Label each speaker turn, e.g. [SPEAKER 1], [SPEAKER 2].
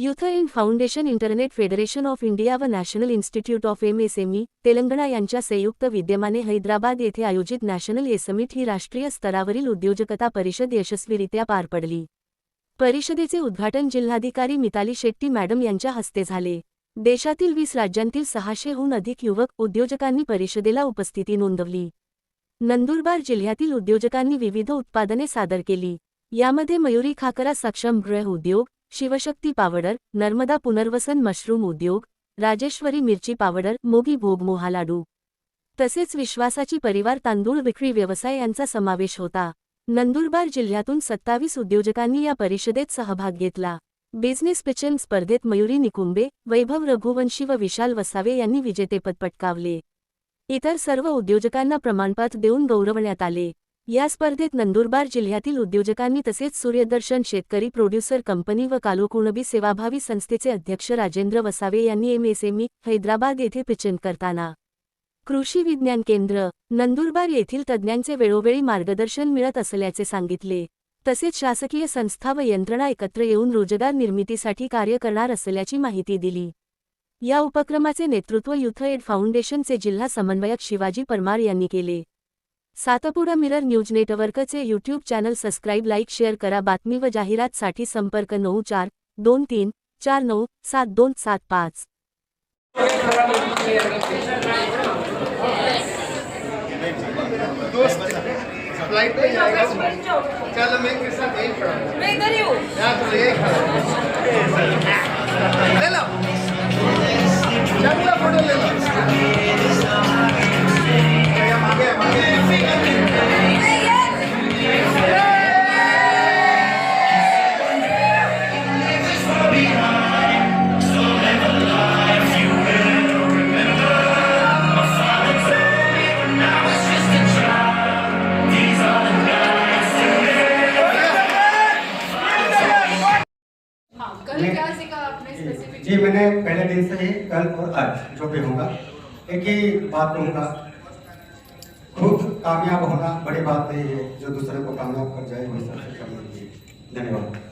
[SPEAKER 1] Youth in foundation internet federation of India व national institute of M S M E Telangana यांच्या संयुक्त विद्यमाने हैदराबाद येथे आयोजित नॅशनल एसमिट ही राष्ट्रीय स्तरावरील उद्योजकता परिषद यशस्वीरित्या पार पडली. परिषदेचे उद्घाटन जिल्हाधिकारी मिताली शेट्टी मॅडम यांच्या हस्ते झाले. देशातील वीस राज्यांतील सहाशेहून अधिक युवक उद्योजकांनी परिषदेला उपस्थिती नोंदवली. नंदुरबार जिल्ह्यातील उद्योजकांनी विविध उत्पादने सादर केली. यामध्ये मयुरी खाकरा सक्षम गृह उद्योग शिवशक्ती पावडर नर्मदा पुनर्वसन मशरूम उद्योग राजेश्वरी मिरची पावडर मोगी भोगमोहा लाडू. तसेच विश्वासाची परिवार तांदूळ विक्री व्यवसाय यांचा समावेश होता. नंदुरबार जिल्ह्यातून सत्तावीस उद्योजकांनी या परिषदेत सहभाग घेतला. बिझनेस पिचन स्पर्धेत मयुरी निकुंबे वैभव रघुवंशी व विशाल वसावे यांनी विजेतेपद पटकावले. इतर सर्व उद्योजकांना प्रमाणपत्र देऊन गौरवण्यात आले. या स्पर्धेत नंदुरबार जिल्ह्यातील उद्योजकांनी तसेच सूर्यदर्शन शेतकरी प्रोड्युसर कंपनी व कालोकुणबी सेवाभावी संस्थेचे अध्यक्ष राजेंद्र वसावे यांनी एमएसएमई हैदराबाद येथे पिचन करताना. कृषी विज्ञान केंद्र नंदुरबार येथील तज्ज्ञांचे वेळोवेळी मार्गदर्शन मिळत असल्याचे सांगितले. तसेच शासकीय संस्था व यंत्रणा एकत्र येऊन रोजगार निर्मितीसाठी कार्य करणार असल्याची माहिती दिली. या उपक्रमाचे नेतृत्व युथ एड फाउंडेशनचे जिल्हा समन्वयक शिवाजी परमार यांनी केले. सातपुडा मिरर न्यूज नेटवर्कचे YouTube channel subscribe like share करा. बातमी व जाहिरातसाठी संपर्क नऊ चार दोन तीन चार नऊ सात दोन सात पाच.
[SPEAKER 2] दोस्त
[SPEAKER 3] जी, मैंने पहले दिन से ही कल और आज जो भी होगा, एक ही बात कहूँगा। खुद कामयाब होना बड़ी बात नहीं है जो दूसरे को कामयाब कर जाए, वही सबसे बात धन्यवाद।